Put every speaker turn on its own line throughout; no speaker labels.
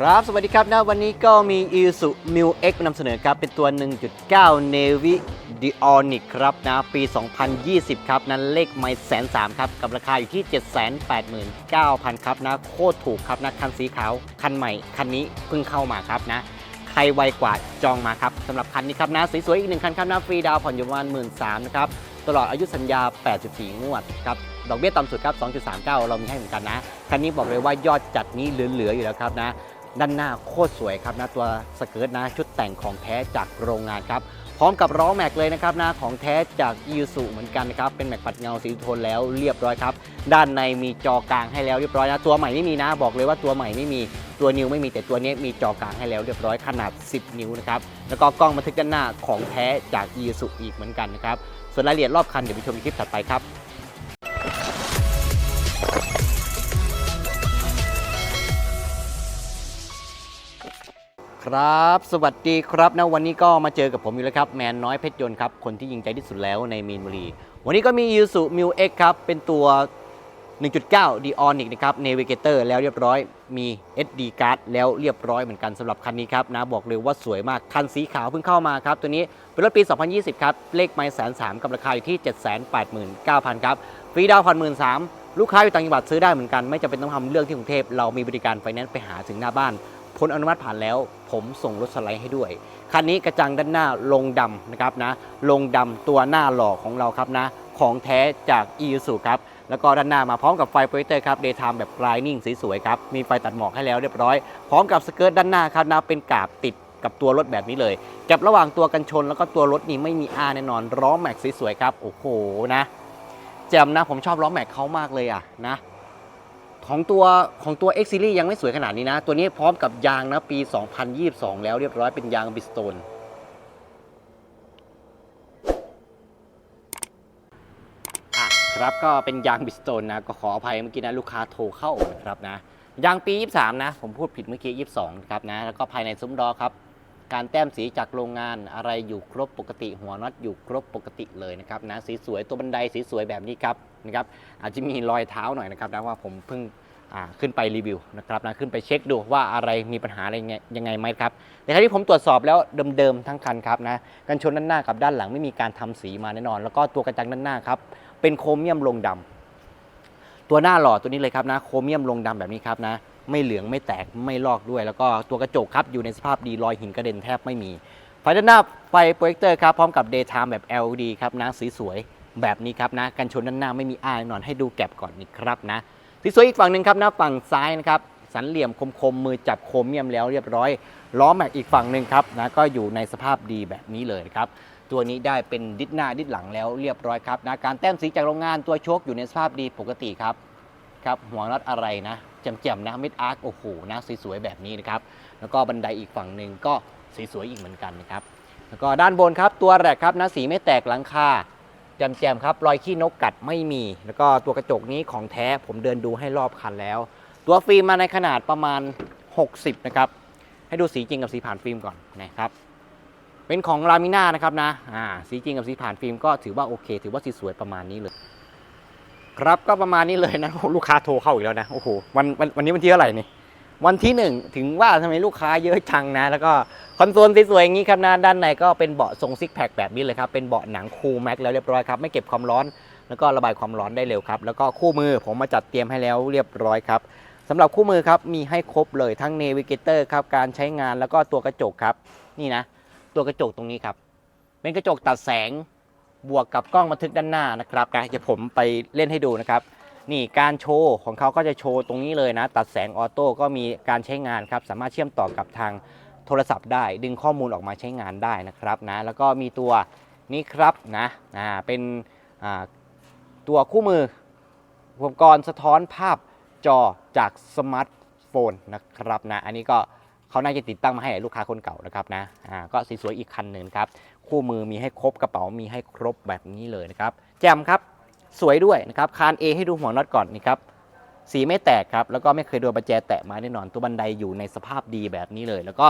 ครับ สวัสดีครับนะวันนี้ก็มี i s u m u X นำเสนอครับ เป็นตัว 1.9 Navy Dionic ครับนะปี 2020 ครับนั้นเลขไม่แสนสามครับ กับราคาอยู่ที่ 789,000 ครับนะโคตรถูกครับนะคันสีขาว คันใหม่ คันนี้เพิ่งเข้ามาครับนะใครไวกว่าจองมาครับสำหรับคันนี้ครับนะสวยๆอีกหนึ่งคันครับนะฟรีดาวผ่อนอยู่ประมาณ 1 3ื่นนะครับตลอดอายุสัญญา 84 งวดครับดอกเบี้ยต่ำสุดครับ 2.39 เรามีให้เหมือนกันนะ คันนี้บอกเลยว่ายอดจัดนี้เหลือๆอยู่แล้วครับนะ ด้านหน้าโคตรสวยครับนะตัวสเกิร์ตนะชุดแต่งของแท้จากโรงงานครับพร้อมกับล้องแม็กเลยนะครับนะของแท้จากยูสุเหมือนกันนะครับเป็นแม็กปัดเงาสีโทนแล้วเรียบร้อยครับ ด้านในมีจอกลางให้แล้วเรียบร้อยนะตัวใหม่ไม่มีนะบอกเลยว่าตัวใหม่ไม่มีตัวนิวไม่มีแต่ตัวนี้มีจอกลางให้แล้วเรียบร้อยขนาด 10 นิ้วนะครับแล้วก็กล้องบันทึกด้านหน้าของแท้จากยูสุอีกเหมือนกันนะครับส่วนรายละเอียดรอบคันเดี๋ยวไปชมคลิปถัดไปครับ ครับ สวัสดีครับนะวันนี้ก็มาเจอกับผมอยู่แล้วครับ แมนน้อยเพชรยนต์ครับ คนที่ยิงใจที่สุดแล้วในมีนบุรี วันนี้ก็มี i s u m u X ครับ เป็นตัว 1.9 d i o n i c นะครับ Navigator แล้วเรียบร้อยมี SD card แล้วเรียบร้อยเหมือนกันสำหรับคันนี้ครับนะบอกเลยว่าสวยมาก คันสีขาวเพิ่งเข้ามาครับ ตัวนี้เป็นรถปี 2020 ครับ เลขไมล์แสนสามกับราคาอยู่ที่ 789,000 ครับ ฟรีดาวน์ผ่อนหมื่นสามลูกค้าอยู่ต่างจังหวัดซื้อได้เหมือนกัน ไม่จำเป็นต้องทำเรื่องที่กรุงเทพเรามีบริการไฟแนนซ์ไปหาถึงหน้าบ้าน พ้นอนุมัติผ่านแล้ว ผมส่งรถสไลด์ให้ด้วย คันนี้กระจังด้านหน้าลงดำนะครับนะ ลงดำตัวหน้าหล่อของเราครับนะ ของแท้จาก e ู s u ครับ แล้วก็ด้านหน้ามาพร้อมกับไฟโปรเจคเตอร์ครับ Daytime แบบกลายนิ่งสวยๆครับ มีไฟตัดหมอกให้แล้วเรียบร้อย พร้อมกับสเกิร์ตด้านหน้าครับนะเป็นกาบติดกับตัวรถแบบนี้เลยเก็บระหว่างตัวกันชนแล้วก็ตัวรถนี่ไม่มีอาแน่นอนล้อแม็กสวยๆครับ โอ้โหนะแจ่มนะผมชอบล้อแม็กเขามากเลยอะนะ ของตัวของตัว X Series ยังไม่สวยขนาดนี้นะ ตัวนี้พร้อมกับยางนะปี 2022 แล้วเรียบร้อยเป็นยางบิสโตนครับก็เป็นยางบิสโตนนะ ก็ขออภัยเมื่อกี้นะ ลูกค้าโทรเข้านะครับนะ ยางปี 23 นะ ผมพูดผิดเมื่อกี้ 22 ครับนะ แล้วก็ภายในซุ้มดอครับ การแต้มสีจากโรงงานอะไรอยู่ครบปกติหัวน็อตอยู่ครบปกติเลยนะครับนะสีสวยตัวบันไดสีสวยแบบนี้ครับนะครับอาจจะมีรอยเท้าหน่อยนะครับนะว่าผมเพิ่งขึ้นไปรีวิวนะครับนะขึ้นไปเช็คดูว่าอะไรมีปัญหาอะไรยังไงยังไงไหมครับในขณะที่ผมตรวจสอบแล้วเดิมๆทั้งคันครับนะกันชนด้านหน้ากับด้านหลังไม่มีการทำสีมาแน่นอน แล้วก็ตัวกระจังด้านหน้าครับเป็นโครเมียมลงดำตัวหน้าหล่อตัวนี้เลยครับนะโครเมียมลงดำแบบนี้ครับนะ ไม่เหลืองไม่แตกไม่ลอกด้วย แล้วก็ตัวกระจกครับอยู่ในสภาพดีรอยหินกระเด็นแทบไม่มีไฟด้านหน้าไฟโปรเจคเตอร์ครับพร้อมกับ Daytime แบบ LED ครับนะสีสวยแบบนี้ครับนะกันชนด้านหน้าไม่มีอ้ายแน่นอนให้ดูแก็บก่อนนี่ครับนะสีสวยอีกฝั่งหนึ่งครับหน้าฝั่งซ้ายนะครับสันเหลี่ยมคมๆมือจับโครเมียมแล้วเรียบร้อยล้อแม็กอีกฝั่งหนึ่งครับนะก็อยู่ในสภาพดีแบบนี้เลยครับตัวนี้ได้เป็นดิสหน้าดิสหลังแล้วเรียบร้อยครับนะการแต้มสีจากโรงงานตัวโชคอยู่ในสภาพดีปกติครับครับหัวน็อตอะไรนะ จ่มๆนะมิดอาร์คโอ้โหนะสวยๆแบบนี้นะครับแล้วก็บันไดอีกฝั่งหนึ่งก็สวยๆอีกเหมือนกันนะครับแล้วก็ด้านบนครับตัวแรกครับนะสีไม่แตกหลังคาแจ่มๆครับรอยขี้นกกัดไม่มี แล้วก็ตัวกระจกนี้ของแท้ผมเดินดูให้รอบคันแล้ว ตัวฟิล์มมาในขนาดประมาณ 60 นะครับ ให้ดูสีจริงกับสีผ่านฟิล์มก่อนนะครับ เป็นของลามิน่านะครับนะอ่าสีจริงกับสีผ่านฟิล์มก็ถือว่าโอเค ถือว่าสีสวยประมาณนี้เลย ครับก็ประมาณนี้เลยนะลูกค้าโทรเข้าอีกแล้วนะโอ้โหวันวันวันนี้วันที่เท่าไหร่นี่วันที่หนึ่งถึงว่าทำไมลูกค้าเยอะจังนะ แล้วก็คอนโซลสวยๆอย่างนี้ครับนะด้านในก็เป็นเบาะทรงซิกแพคแบบนี้เลยครับ เป็นเบาะหนังคูลแม็กแล้วเรียบร้อยครับ ไม่เก็บความร้อน แล้วก็ระบายความร้อนได้เร็วครับ แล้วก็คู่มือผมมาจัดเตรียมให้แล้วเรียบร้อยครับสำหรับคู่มือครับมีให้ครบเลยทั้งเนวิเกเตอร์ครับการใช้งานแล้วก็ตัวกระจกครับ นี่นะ ตัวกระจกตรงนี้ครับ เป็นกระจกตัดแสง บวกกับกล้องบันทึกด้านหน้านะครับนะเดี๋ยวผมไปเล่นให้ดูนะครับ นี่การโชว์ของเขาก็จะโชว์ตรงนี้เลยนะ ตัดแสงออโต้ก็มีการใช้งานครับ สามารถเชื่อมต่อกับทางโทรศัพท์ได้ ดึงข้อมูลออกมาใช้งานได้นะครับนะ แล้วก็มีตัวนี้ครับนะอ่าเป็นอ่าตัวคู่มืออุปกรณ์สะท้อนภาพจอจากสมาร์ทโฟนนะครับนะ อันนี้ก็ เขาน่าจะติดตั้งมาให้ลูกค้าคนเก่านะครับนะอ่าก็สวยอีกคันหนึ่งครับคู่มือมีให้ครบกระเป๋ามีให้ครบแบบนี้เลยนะครับแจมครับสวยด้วยนะครับคาน A ให้ดูหัวน็อตก่อนนี่ครับสีไม่แตกครับ แล้วก็ไม่เคยโดนประแจแตะมาแน่นอน ตัวบันไดอยู่ในสภาพดีแบบนี้เลย แล้วก็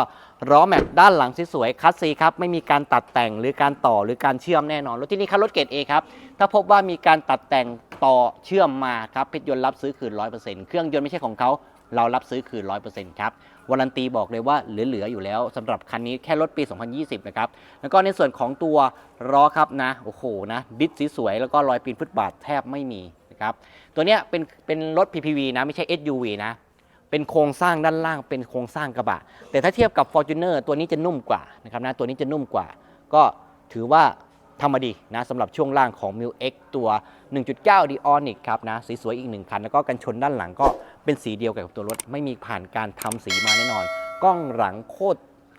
ล้อแม็กด้านหลังสวยๆคัสซีครับ ไม่มีการตัดแต่งหรือการต่อหรือการเชื่อมแน่นอน รถที่นี่ครับรถเกรด A ครับ ถ้าพบว่ามีการตัดแต่งต่อเชื่อมมาครับเพชรยนต์รับซื้อคืน 100%เครื่องยนต์ไม่ใช่ของเขาเรารับซื้อคืน 100%ครับ วารันตีบอกเลยว่าเหลือๆอยู่แล้วสำหรับคันนี้แค่รถปี 2020 นะครับ แล้วก็ในส่วนของตัวล้อครับนะ โอ้โหนะดิสสีสวยแล้วก็รอยปีนฟุตบาทแทบไม่มีนะครับ ตัวเนี้ยเป็นเป็นรถ PPV นะไม่ใช่ SUV นะ เป็นโครงสร้างด้านล่างเป็นโครงสร้างกระบะ แต่ถ้าเทียบกับ Fortuner ตัวนี้จะนุ่มกว่านะครับนะตัวนี้จะนุ่มกว่า ก็ถือว่า ทำมาดีนะสำหรับช่วงล่างของ m i l X ตัว 1.9 d o n i c ครับนะสีสวยอีกหนึ่งคัน แล้วก็กันชนด้านหลังก็เป็นสีเดียวกับตัวรถ ไม่มีผ่านการทำสีมาแน่นอน กล้องหลังโคตร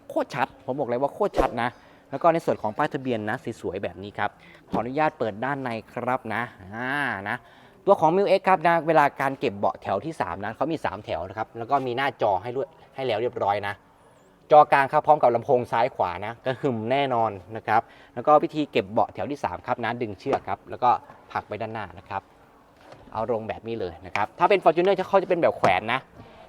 โคตรชัด ผมบอกเลยว่าโคตรชัดนะ แล้วก็ในส่วนของป้ายทะเบียนนะสีสวยแบบนี้ครับ ขออนุญาตเปิดด้านในครับนะอ่านะตัวของ m i l X ครับนะเวลาการเก็บเบาะแถวที่ 3 นั้นเขามี 3 แถวนะครับแล้วก็มีหน้าจอให้ด้วยให้แล้วเรียบร้อยนะ จอกลางครับพร้อมกับลำโพงซ้ายขวานะก็หึมแน่นอนนะครับ แล้วก็วิธีเก็บเบาะแถวที่ 3 ครับนะดึงเชือกครับ แล้วก็ผลักไปด้านหน้านะครับ เอาลงแบบนี้เลยนะครับ ถ้าเป็น Fortuner เขาจะเป็นแบบแขวนนะ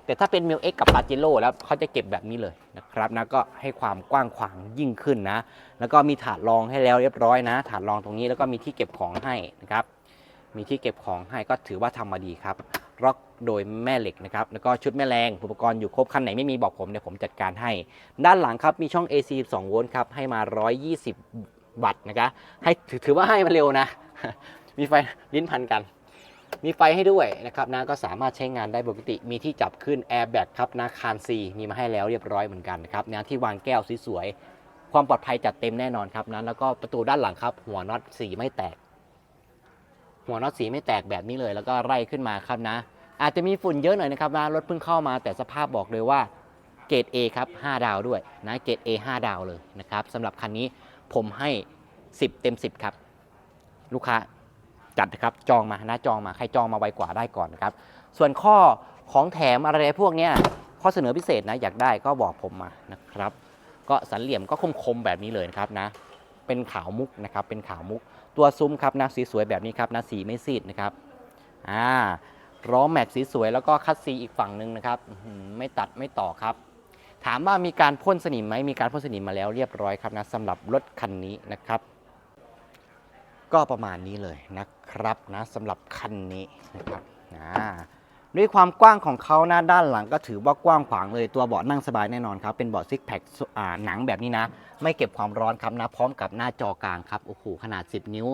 แต่ถ้าเป็น m i l X กับ p a j e r o แล้วเขาจะเก็บแบบนี้เลยนะครับนะก็ให้ความกว้างขวางยิ่งขึ้นนะ แล้วก็มีถาดรองให้แล้วเรียบร้อยนะ ถาดรองตรงนี้แล้วก็มีที่เก็บของให้นะครับ มีที่เก็บของให้ก็ถือว่าทำมาดีครับล็อก โดยแม่เหล็กนะครับแล้วก็ชุดแม่แรงอุปกรณ์อยู่ครบคันไหนไม่มีบอกผมเดี๋ยวผมจัดการให้ ด้านหลังครับมีช่อง AC 2โวลต์ครับให้มา 120 วัตต์นะครับให้ถือถือว่าให้มาเร็วนะ มีไฟลิ้นพันกัน มีไฟให้ด้วยนะครับนะก็สามารถใช้งานได้ปกติ มีที่จับขึ้นแอร์แบ็กครับนะคานซีมีมาให้แล้วเรียบร้อยเหมือนกันนะครับนะที่วางแก้วสวยๆความปลอดภัยจัดเต็มแน่นอนครับนะแล้วก็ประตูด้านหลังครับ หัวน็อตสีไม่แตก หัวน็อตสีไม่แตกแบบนี้เลย แล้วก็ไล่ขึ้นมาครับนะ อาจจะมีฝุ่นเยอะหน่อยนะครับนะรถเพิ่งเข้ามาแต่สภาพบอกเลยว่าเกรด A ครับ 5 ดาวด้วยนะเกรด A 5 ดาวเลยนะครับสำหรับคันนี้ผมให้ 10 เต็ม 10 ครับ ลูกค้าจัดครับจองมานะจองมาใครจองมาไวกว่าได้ก่อนนะครับ ส่วนข้อของแถมอะไรพวกเนี้ยข้อเสนอพิเศษนะอยากได้ก็บอกผมมานะครับ ก็สันเหลี่ยมก็คมๆแบบนี้เลยนะครับนะ เป็นขาวมุกนะครับเป็นขาวมุกตัวซุ้มครับนะสีสวยแบบนี้ครับนะสีไม่ซีดนะครับอ่า ล้อแม็กสีสวยแล้วก็คัดซีอีกฝั่งหนึ่งนะครับไม่ตัดไม่ต่อครับ ถามว่ามีการพ่นสนิมไหมมีการพ่นสนิมมาแล้วเรียบร้อยครับนะสำหรับรถคันนี้นะครับ ก็ประมาณนี้เลยนะครับนะสำหรับคันนี้นะครับอ่าด้วยความกว้างของเขาหนะด้านหลังก็ถือว่ากว้างขวางเลยตัวเบาะนั่งสบายแน่นอนครับ เป็นเบาะซิกแพคหนังแบบนี้นะ ไม่เก็บความร้อนครับนะ พร้อมกับหน้าจอกลางครับโอ้โหขนาด 10 นิ้ว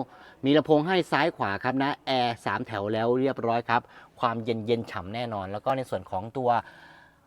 มีลำโพงให้ซ้ายขวาครับนะแอร์สามแถวแล้วเรียบร้อยครับ ความเย็นเย็นฉ่ำแน่นอน แล้วก็ในส่วนของตัว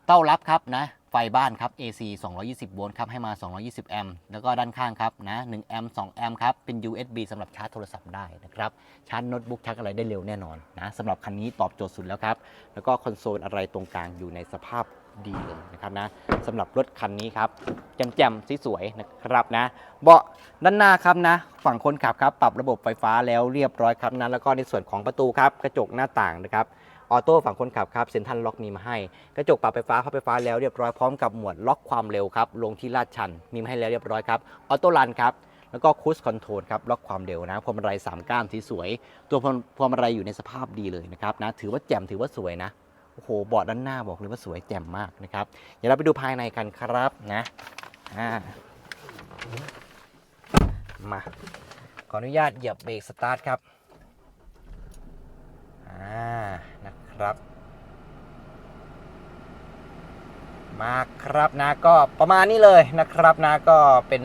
เต้ารับครับนะไฟบ้านครับ AC 220 โวลต์ครับ ให้มา 220 แอมป์ แล้วก็ด้านข้างครับนะ 1 แอมป์ 2 แอมป์ครับ เป็น USB สำหรับชาร์จโทรศัพท์ได้นะครับ ชาร์จโน้ตบุ๊กชาร์จอะไรได้เร็วแน่นอนนะสำหรับคันนี้ตอบโจทย์สุดแล้วครับ แล้วก็คอนโซลอะไรตรงกลางอยู่ในสภาพ ดีเลยนะครับนะสำหรับรถคันนี้ครับแจ่มๆสีสวยนะครับนะ เบาะด้านหน้าครับนะ ฝั่งคนขับครับปรับระบบไฟฟ้าแล้วเรียบร้อยครับนะแล้วก็ในส่วนของประตูครับกระจกหน้าต่างนะครับออโต้ฝั่งคนขับครับเซ็นทรัลล็อกมีมาให้ กระจกปรับไฟฟ้าพับไฟฟ้าแล้วเรียบร้อยพร้อมกับหมวดล็อกความเร็วครับลงที่ลาดชันมีมาให้แล้วเรียบร้อยครับออโต้รันครับแล้วก็คูสคอนโทรลครับล็อกความเร็วนะพวงมาลัยสามก้านสีสวยตัวพวงพวงมาลัยอยู่ในสภาพดีเลยนะครับนะถือว่าแจ่มถือว่าสวยนะ โอ้โหเบาะด้านหน้าบอกเลยว่าสวยแจ่มมากนะครับ เดี๋ยวเราไปดูภายในกันครับนะมาขออนุญาตเหยียบเบรกสตาร์ทครับอ่านะครับ มาครับนะก็ประมาณนี้เลยนะครับนะก็เป็น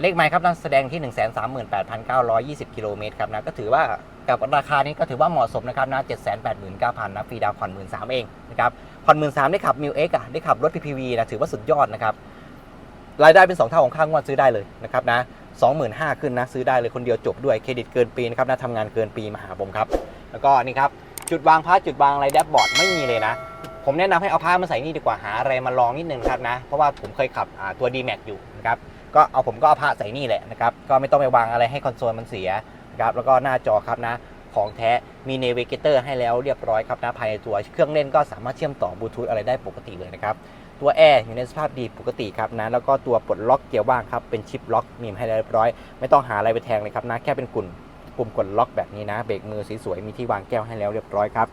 เลขไมล์ครับนั่นแสดงที่ 138,920 กิโลเมตรครับนะก็ถือว่ากับราคานี้ก็ถือว่าเหมาะสมนะครับนะ789,000นะฟรีดาวน์ผ่อน13เองนะครับผ่อน13,000ได้ขับมิวเอ็กอะได้ขับรถ PPV นะถือว่าสุดยอดนะครับรายได้เป็น 2 เท่าของค่างวดซื้อได้เลยนะครับนะ25,000ขึ้นนะซื้อได้เลยคนเดียวจบด้วยเครดิตเกินปีนะครับนะทำงานเกินปีมาหาผมครับ แล้วก็นี่ครับจุดวางพาจุดวางอะไรแดชบอร์ดไม่มีเลยนะผมแนะนำให้เอาผ้ามาใส่นี่ดีกว่าหาอะไรมาลองนิดนึงครับนะ เพราะว่าผมเคยขับตัว d m a x อยู่นะครับ ก็เอาผมก็เอาผ้าใส่นี่แหละนะครับ ก็ไม่ต้องไปวางอะไรให้คอนโซลมันเสียนะครับ แล้วก็หน้าจอครับนะ ของแท้มีเนวิเกเตอร์ให้แล้วเรียบร้อยครับนะภายในตัว เครื่องเล่นก็สามารถเชื่อมต่อบลูทูธอะไรได้ปกติเลยนะครับ ตัวแอร์อยู่ในสภาพดีปกติครับนะ แล้วก็ตัวปลดล็อกเกียร์ว่างครับ เป็นชิปล็อกมีมให้แล้วเรียบร้อย ไม่ต้องหาอะไรไปแทงเลยครับนะ แค่เป็นกุ่นปุ่มกดล็อกแบบนี้นะ เบรกมือสวยๆ มีที่วางแก้วให้แล้วเรียบร้อยครับ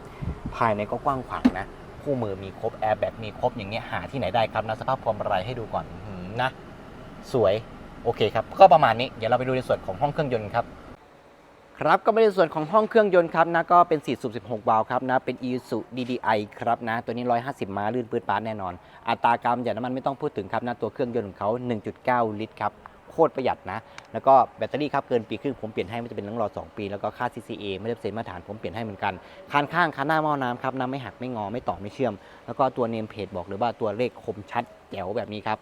ภายในก็กว้างขวางนะ คู่มือมีครบ แอร์แบ็กมีครบอย่างเงี้ยหาที่ไหนได้ครับนะ สภาพพวงมาลัยให้ดูก่อนนะ สวยโอเคครับก็ประมาณนี้เดี๋ยวเราไปดูในส่วนของห้องเครื่องยนต์ครับครับก็ไม่ในส่วนของห้องเครื่องยนต์ครับนะก็เป็น4สูบ16 วาล์วครับนะเป็น Isuzu DDI ครับนะตัวนี้ 150 ม้าลื่นปืดปาดแน่นอน อัตรากรรมอย่างน้ำมันไม่ต้องพูดถึงครับนะตัวเครื่องยนต์ของเขา 1.9 ลิตรครับโคตรประหยัดนะ แล้วก็แบตเตอรี่ครับเกินปีครึ่งผมเปลี่ยนให้มันจะเป็นต้องรอ 2 ปี แล้วก็ค่า CCA ไม่ได้เซ็นมาตรฐานผมเปลี่ยนให้เหมือนกันคานข้างคานหน้าหม้อน้ำครับน้ำไม่หักไม่งอไม่ต่อไม่เชื่อม แล้วก็ตัวเนมเพจบอกเลยว่าตัวเลขคมชัดแจ๋วแบบนี้ครับ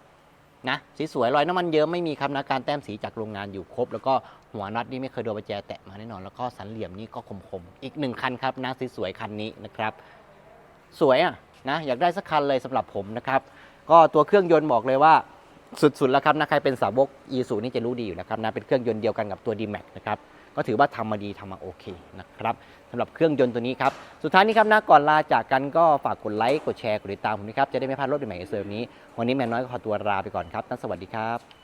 นะสีสวยรอยน้ำมันเยิ้มไม่มีครับนะการแต้มสีจากโรงงานอยู่ครบ แล้วก็หัวน็อตนี่ไม่เคยโดนประแจแตะมาแน่นอน แล้วก็สันเหลี่ยมนี่ก็คมๆ อีกหนึ่งคันครับนะสวยคันนี้นะครับ สวยอะนะอยากได้สักคันเลยสำหรับผมนะครับก็ตัวเครื่องยนต์บอกเลยว่าสุดๆแล้วครับนะใครเป็นสาวก e สูนี่จะรู้ดีอยู่แล้วครับนะเป็นเครื่องยนต์เดียวกันกับตัว d m a x นะครับ ก็ถือว่าทำมาดีทำมาโอเคนะครับสำหรับเครื่องยนต์ตัวนี้ครับ สุดท้ายนี้ครับนะก่อนลาจากกันก็ฝากกดไลค์กดแชร์กดติดตามผมนะครับจะได้ไม่พลาดรถใหม่ๆเซอร์นี้ วันนี้แมนน้อยก็ขอตัวลาไปก่อนครับนะสวัสดีครับ